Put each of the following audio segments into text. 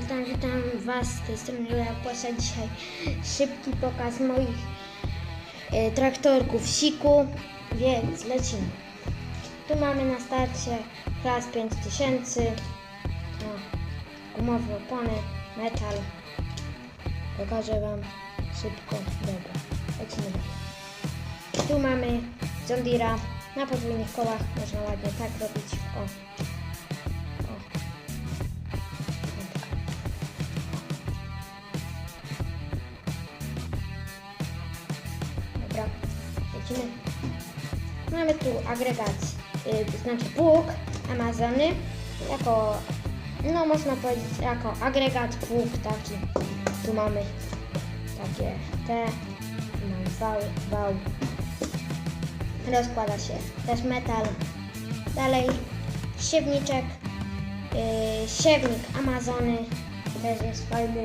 Witam, witam Was z tej strony Julia Płasa. Dzisiaj szybki pokaz moich e, traktorków siku, więc lecimy. Tu mamy na starcie klas 5000, no, gumowe opony, metal. Pokażę Wam szybko. Dobra, lecimy. Tu mamy John Deere'a na podwójnych kołach. Można ładnie tak robić. O. Dobra, lecimy. Mamy tu agregat, y, znaczy pług Amazony, jako, no można powiedzieć, jako agregat pług taki. Tu mamy takie te, tu mamy wał, wał. Rozkłada się też metal. Dalej siewniczek, y, siewnik Amazony, też jest fajny.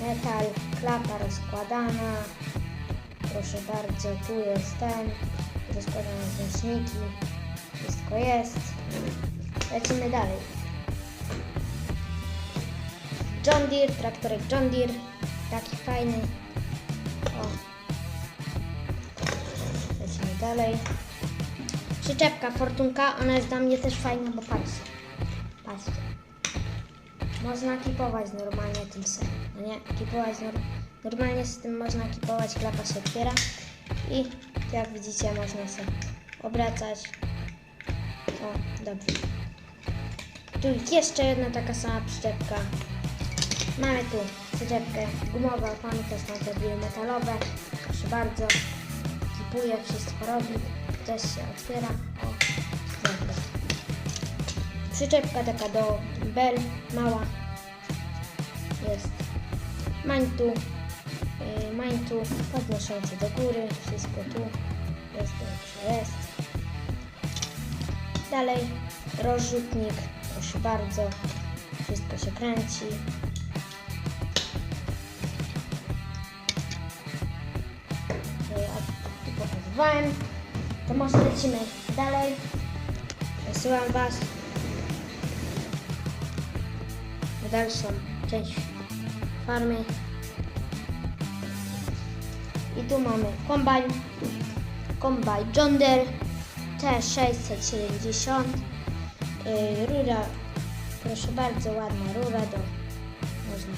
Metal, klapa rozkładana. Proszę bardzo, tu jest ten. Rozkładane zręczniki. Wszystko jest. Lecimy dalej. John Deere, traktorek John Deere. Taki fajny. O. Lecimy dalej. Przyczepka Fortunka, ona jest dla mnie też fajna, bo patrzcie. Patrzcie. Można kipować normalnie tym sem. No nie, kipować nor- normalnie z tym można kipować, klapa się otwiera i jak widzicie można sobie obracać. O, dobrze. Tu jeszcze jedna taka sama przyczepka. Mamy tu przyczepkę gumową, opony też są zrobiły metalowe. Proszę bardzo. Kipuje, wszystko robi. Też się otwiera. O. Przyczepka taka do bel, mała. Jest mańtu, yy, mańtu podnoszący do góry, wszystko tu jest dobrze, jest. Dalej rozrzutnik, proszę bardzo, wszystko się kręci. Yy, tu pokazywałem, to może lecimy dalej. Wysyłam Was dalszą część farmy. I tu mamy kombajn, kombajn John Deere T670, yy, rura, proszę bardzo, ładna rura, do, można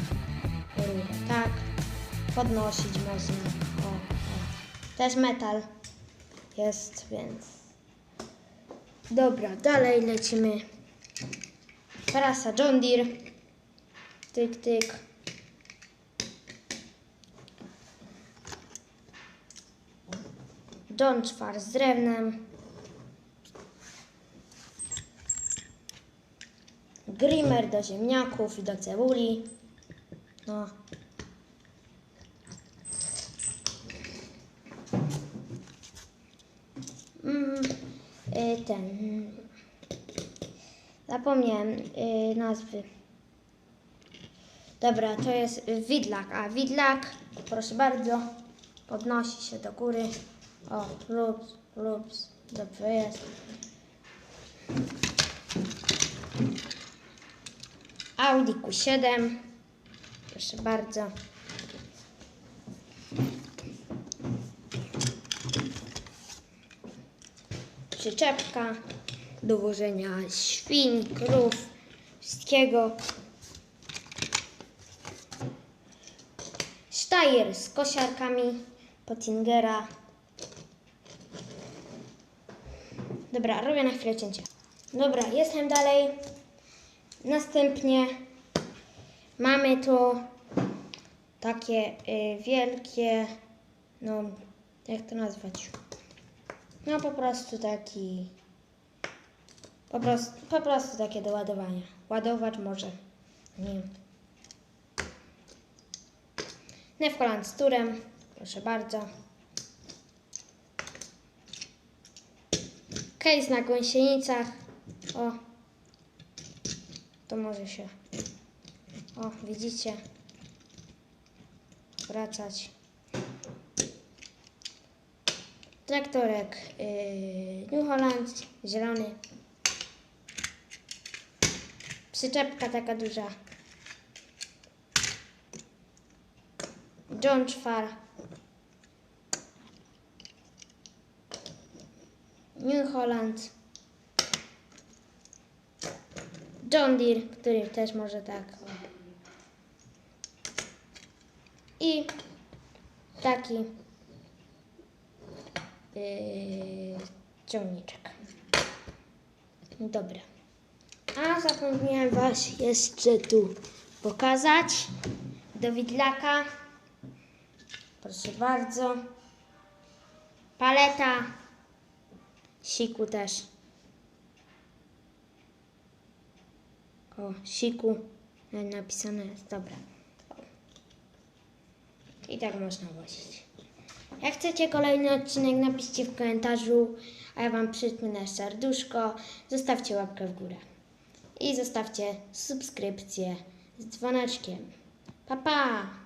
rurę tak, podnosić można, o, o. też metal jest, więc dobra, dalej lecimy, prasa John Deere, tyk, tyk, John Czwar z drewnem. Grimer do ziemniaków i do cebuli. No. Mm, y, ten. Zapomniałem y, nazwy. Dobra, to jest widlak. A widlak, proszę bardzo, podnosi się do góry. O, lups, lups, dobrze jest. Audi Q7, proszę bardzo. Przyczepka do wożenia świń, krów, wszystkiego. Sztajer z kosiarkami Pottingera. Dobra, robię na chwilę cięcie. Dobra, jestem dalej. Następnie mamy tu takie y, wielkie, no jak to nazwać? No po prostu taki, po prostu, po prostu takie do ładowania. Ładowacz może, nie wiem. Nefkoland z turem, proszę bardzo. Case na gąsienicach. O. To może się. O, widzicie. Wracać. Traktorek yy, New Holland, zielony. Przyczepka taka duża. John Czwar. New Holland. John Deere, który też może tak. I taki yy, ciągniczek. Dobra. A zapomniałem Was jeszcze tu pokazać. Do widlaka. Proszę bardzo. Paleta. Siku też. O, siku. Napisane jest. Dobra. I tak można wozić. Jak chcecie kolejny odcinek, napiszcie w komentarzu, a ja Wam przypnę serduszko. Zostawcie łapkę w górę. I zostawcie subskrypcję z dzwoneczkiem. Pa, pa!